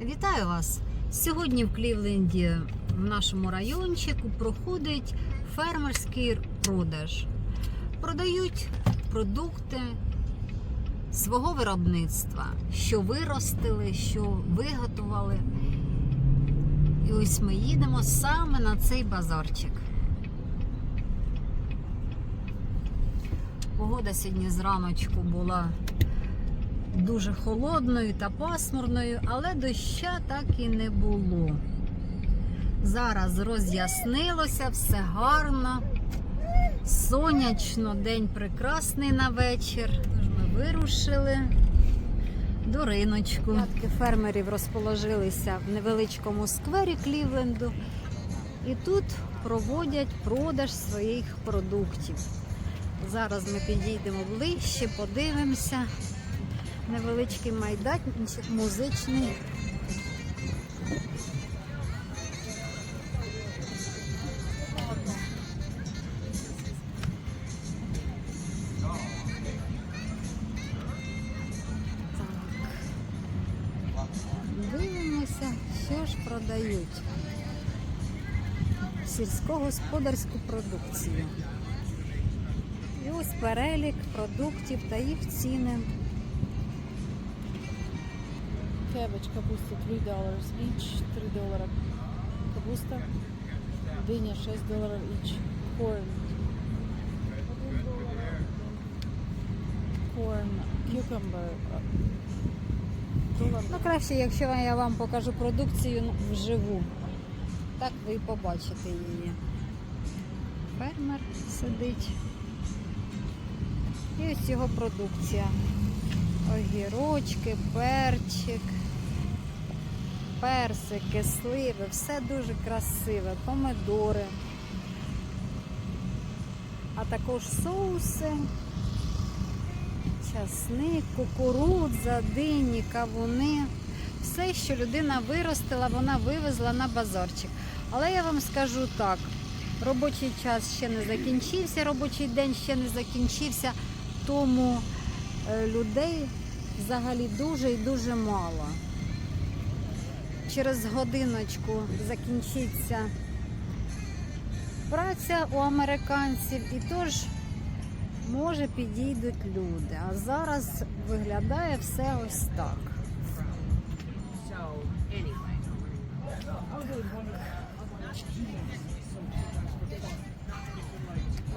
Вітаю вас! Сьогодні в Клівленді, в нашому райончику, проходить фермерський продаж. Продають продукти свого виробництва, що виростили, що виготовили. І ось ми їдемо саме на цей базарчик. Погода сьогодні зраночку була дуже холодною та пасмурною, але доща так і не було. Зараз роз'яснилося, все гарно, сонячно, день прекрасний на вечір. Тож ми вирушили до риночку. Ятки фермерів розположилися в невеличкому сквері Клівленду і тут проводять продаж своїх продуктів. Зараз ми підійдемо ближче, подивимося невеличкий майданчик музичний. Дивимося, що ж продають. Сільськогосподарську продукцію. І ось перелік продуктів та їх ціни. Cabbage, капуста 3 доллара each, 3 доллара капуста, дыня 6 долларов each, corn, corn, cucumber, Ну, краще, якщо я вам покажу продукцію ну, вживу. Так ви і побачите її. Фермер сидить. І ось його продукція. Огірочки, перчик, персики, сливи, все дуже красиве, помидори, а також соуси, часник, кукурудза, дині, кавуни. Все, що людина виростила, вона вивезла на базарчик. Але я вам скажу так: робочий час ще не закінчився, робочий день ще не закінчився, тому е, людей взагалі дуже і дуже мало. Через годиночку закінчиться праця у американців, і тож може підійдуть люди. А зараз виглядає все ось так.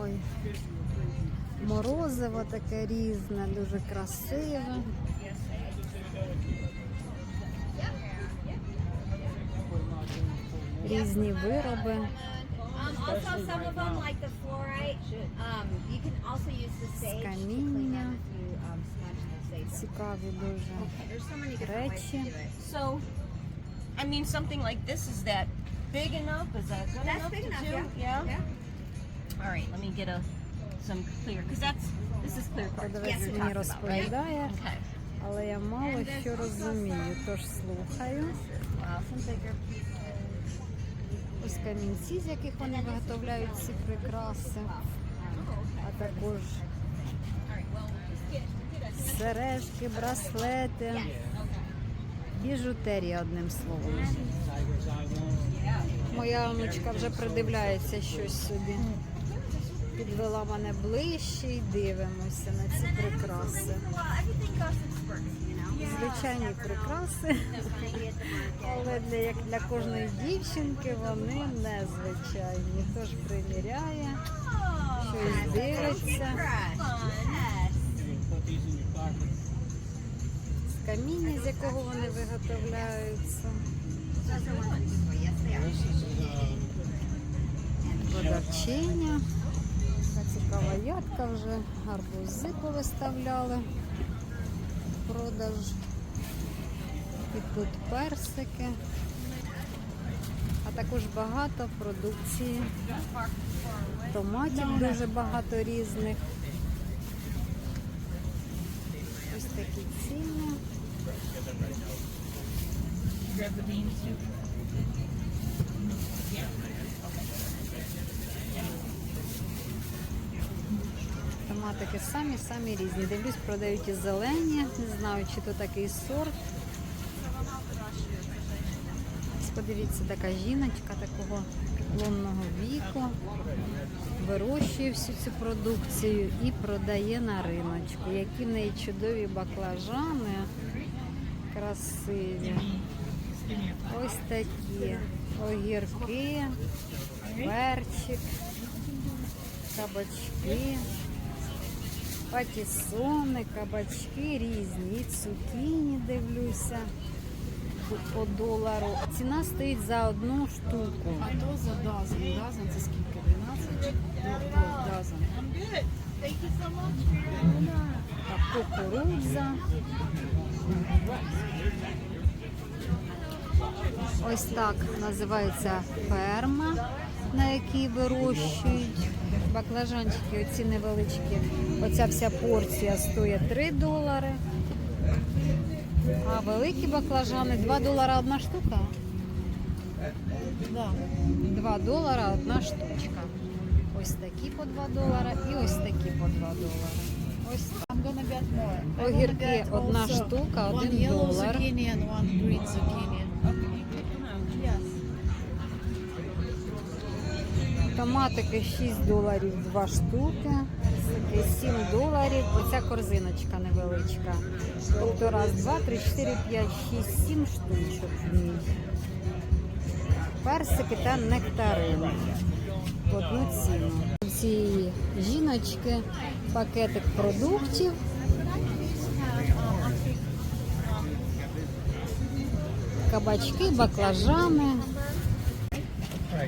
Ой, морозиво таке різне, дуже красиве. sage to clean Каміння. them if you um, smudge the sage. Цікаві дуже. There's so many different ways to Речі. do it. so I mean something like this is that big enough? Is that good That's enough big to enough, do? yeah. All right, let me get a some clear because that's this is clear part. Продавець Yes, мені talking about, right? розповідає, Okay. але я мало що розумію, тож слухаю. Wow, some bigger pieces. Ось камінці, з яких вони виготовляють ці прикраси, а також сережки, браслети, біжутерія, одним словом. Моя онучка вже придивляється щось собі. Підвела мене ближче і дивимося на ці прикраси. Звичайні прикраси, але для, як для кожної дівчинки вони незвичайні. Хто ж приміряє, щось дивиться. Каміння, з якого вони виготовляються. Продавчиня. Така цікава ядка вже. Гарбузи повиставляли. Продаж. І тут персики. А також багато продукції. Томатів дуже багато різних. Ось такі ціни. Томатики самі-самі різні. Дивлюсь, продають і зелені. Не знаю, чи то такий сорт. Подивіться, така жіночка такого преклонного віку вирощує всю цю продукцію і продає на риночку. Які в неї чудові баклажани, красиві. Ось такі огірки, перчик, кабачки, патісони, кабачки різні, цукіні дивлюся по долару. Ціна стоїть за одну штуку. А то за дазен. Дазен це скільки? 12? Ну, то дазен. Так, кукурудза. Ось так називається ферма, на якій вирощують баклажанчики, оці невеличкі. Оця вся порція стоїть 3 долари. А великі баклажани 2 долара одна штука. Да. 2 долара одна штучка. Ось такі по 2 долара і ось такі по 2 долара. Ось Огірки одна штука, one один yellow долар. Томатики 6 доларів 2 штуки, Такі 7 доларів. Оця корзиночка невеличка. Тобто раз, два, три, чотири, п'ять, шість, сім штучок в ній. Персики та нектарини. В одну ціну. Цієї жіночки пакетик продуктів. Кабачки, баклажани.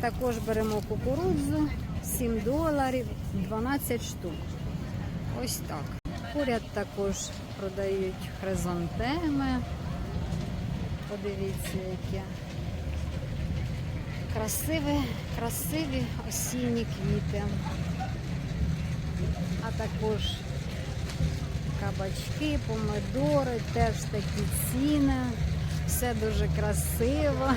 Також беремо кукурудзу 7 доларів 12 штук. Ось так. Поряд також продають хризантеми. Подивіться, які красиві, красиві осінні квіти. А також кабачки, помидори, теж такі ціни. Все дуже красиво.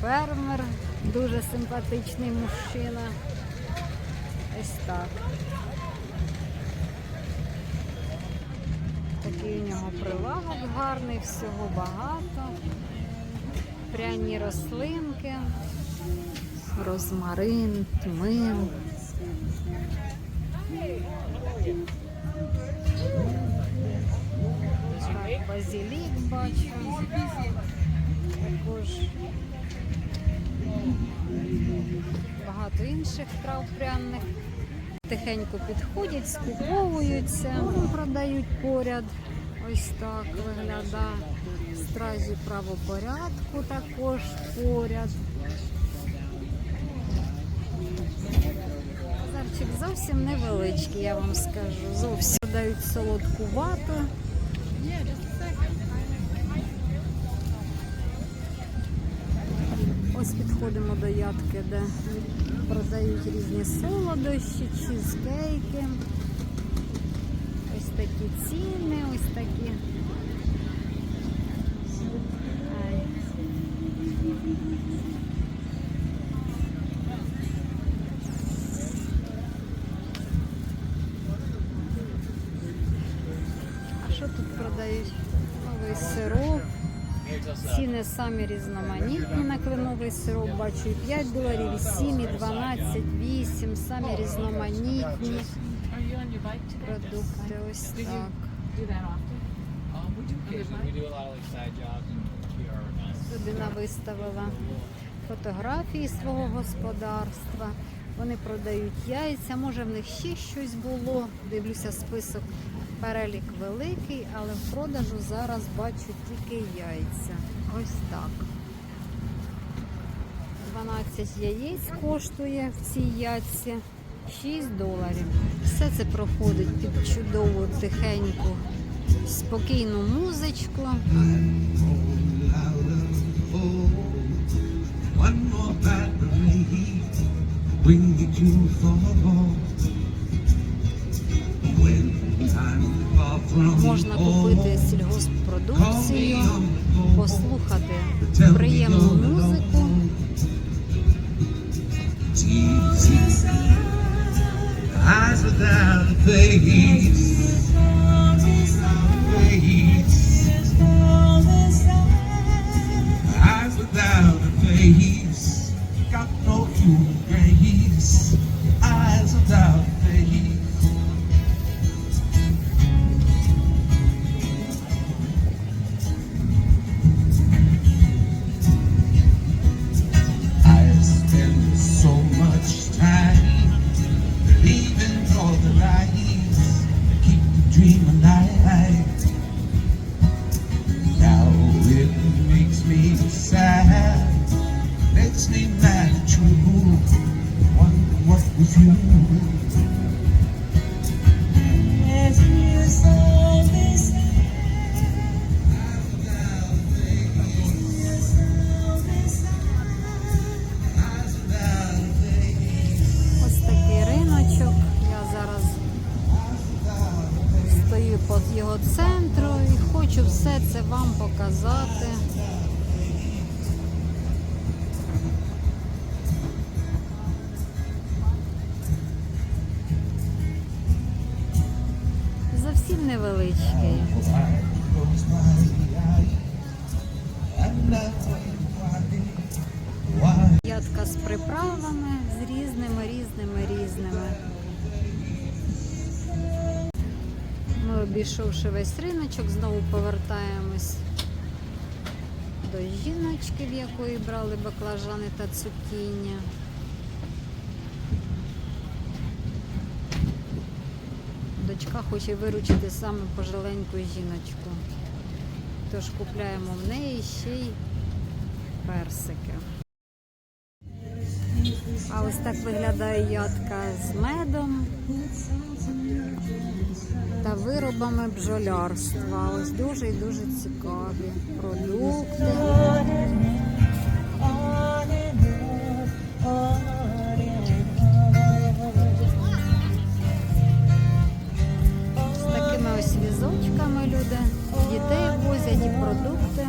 Фермер, дуже симпатичний мужчина. Ось так. Такий у нього прилавок гарний, всього багато. Пряні рослинки, розмарин, тмин. Базилік бачу. Також багато інших трав пряних. Тихенько підходять, скуповуються, продають поряд. Ось так виглядає. Стражі правопорядку також поряд. Базарчик зовсім невеличкий, я вам скажу. Зовсім продають солодку вату. Ось підходимо до ядки, де продають різні солодощі, чізкейки. Ось такі ціни, ось такі. А що тут продають? Новий сироп. Ціни самі різноманітні на кленовий сироп. Бачу і 5 доларів, і 7, і 12, 8, самі різноманітні продукти. Ось так. Людина виставила фотографії свого господарства. Вони продають яйця. Може, в них ще щось було. Дивлюся список. Перелік великий, але в продажу зараз бачу тільки яйця. Ось так. 12 яєць коштує в цій яйці 6 доларів. Все це проходить під чудову, тихеньку, спокійну музичку. One more Можна купити phone. послухати приємну музику. eyes without a. Tuesday night at what was you. Зовсім невеличкий. Ядка з приправами, з різними, різними, різними. Ми, обійшовши весь риночок, знову повертаємось до жіночки, в якої брали баклажани та цукіння. Дочка хоче виручити саме пожиленьку жіночку. Тож купляємо в неї ще й персики. А ось так виглядає ядка з медом та виробами бджолярства. Ось дуже і дуже цікаві продукти. Люди дітей возять продукти.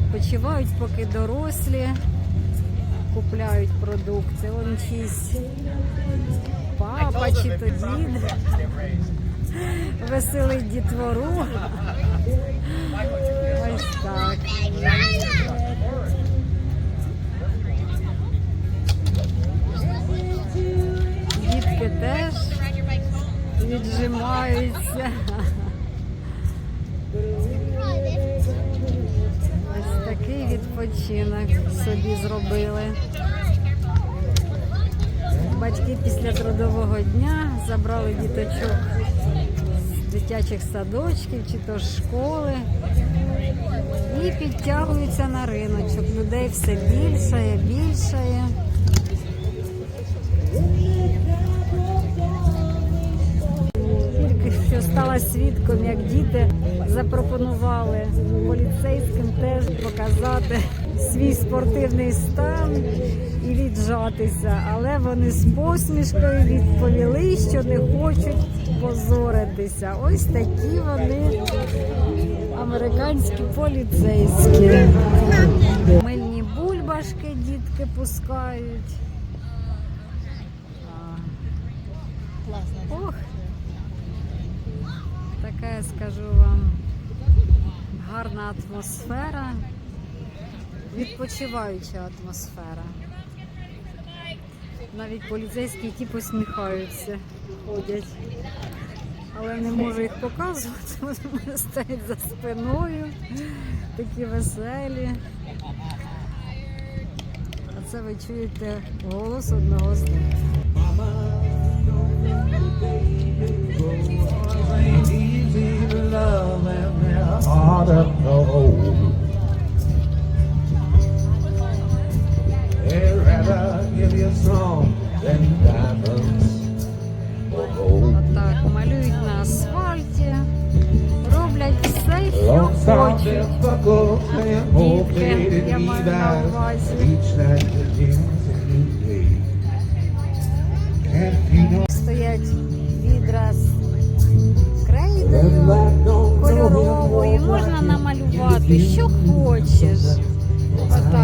Відпочивають, поки дорослі купляють продукти. Он чийсь папа чи то дід веселить дітвору. Ось так. Дітки теж віджимаються. Такий відпочинок собі зробили. Батьки після трудового дня забрали діточок з дитячих садочків чи то школи і підтягуються на риночок. Людей все більшає, більшає. Стала свідком, як діти запропонували поліцейським теж показати свій спортивний стан і віджатися, але вони з посмішкою відповіли, що не хочуть позоритися. Ось такі вони американські поліцейські. Мильні бульбашки дітки пускають. Ох, така, скажу вам, гарна атмосфера, відпочиваюча атмосфера. Навіть поліцейські ті посміхаються, ходять. Але не можу їх показувати, вони стоять за спиною, такі веселі. А це ви чуєте голос одного з них. To love.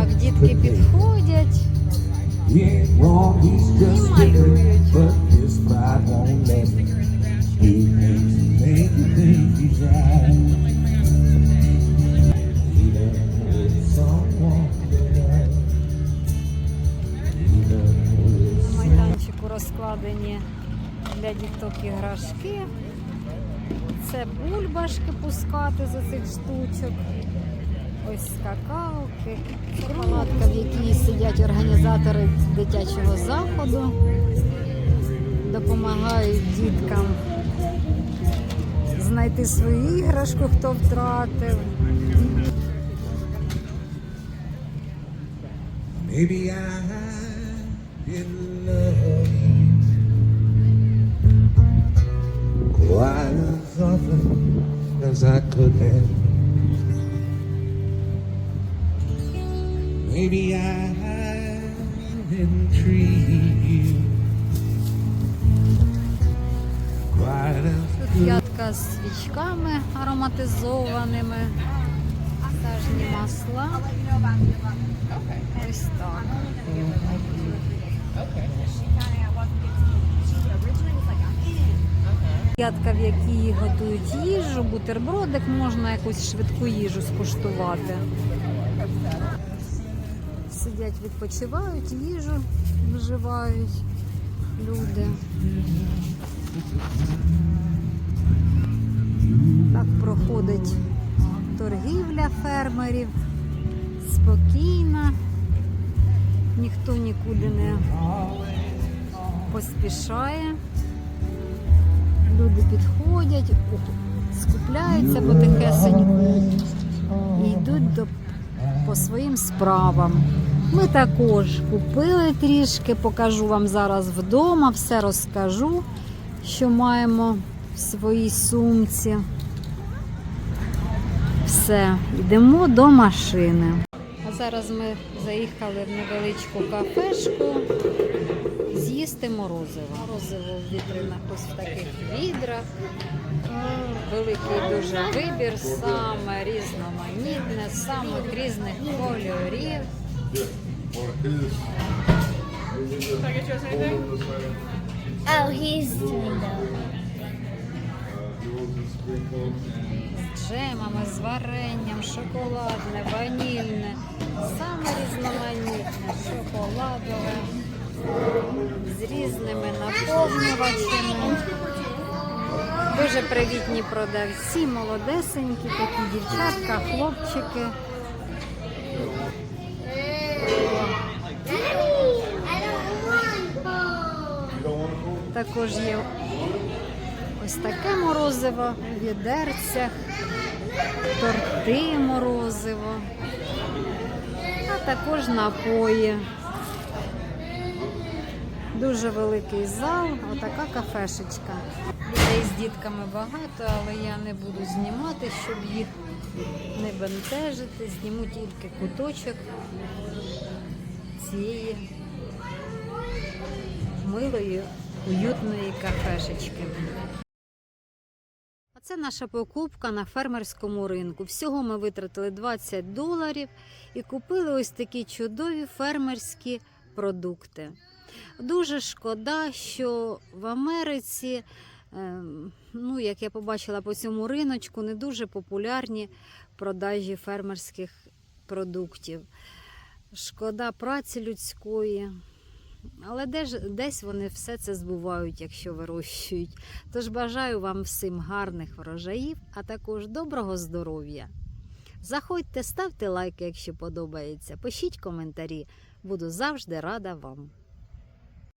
Even with На майданчику розкладені для діток іграшки. Це бульбашки пускати за цих штучок. Ось скакалки, це палатка, в якій сидять організатори дитячого заходу, допомагають діткам знайти свою іграшку, хто втратив. Maybe I didn't love quite as often as I could have. Maybe I Тут ядка з свічками ароматизованими, сажні масла. Ось так. Ядка, в якій готують їжу, бутербродик, можна якусь швидку їжу скуштувати. Сидять, відпочивають, їжу вживають люди. Так проходить торгівля фермерів. Спокійно. Ніхто нікуди не поспішає. Люди підходять, скупляються потихесеньку і йдуть до, по своїм справам. Ми також купили трішки, покажу вам зараз вдома, все розкажу, що маємо в своїй сумці. Все, йдемо до машини. А зараз ми заїхали в невеличку кафешку з'їсти морозиво. Морозиво в вітринах ось в таких відрах. Великий дуже вибір, саме різноманітне, самих різних кольорів. Oh, he's doing that. з джемами, з варенням, шоколадне, ванільне, саме різноманітне, шоколадове, з різними наповнювачами. Дуже привітні продавці, молодесенькі, такі дівчатка, хлопчики. Також є ось таке морозиво в відерцях, торти морозиво, а також напої. Дуже великий зал, отака кафешечка. Людей з дітками багато, але я не буду знімати, щоб їх не бентежити. Зніму тільки куточок цієї милої, уютної кафешечки. А це наша покупка на фермерському ринку. Всього ми витратили 20 доларів і купили ось такі чудові фермерські продукти. Дуже шкода, що в Америці, ем, ну, як я побачила по цьому риночку, не дуже популярні продажі фермерських продуктів. Шкода праці людської. Але де ж, десь вони все це збувають, якщо вирощують. Тож бажаю вам всім гарних врожаїв, а також доброго здоров'я. Заходьте, ставте лайки, якщо подобається. Пишіть коментарі. Буду завжди рада вам.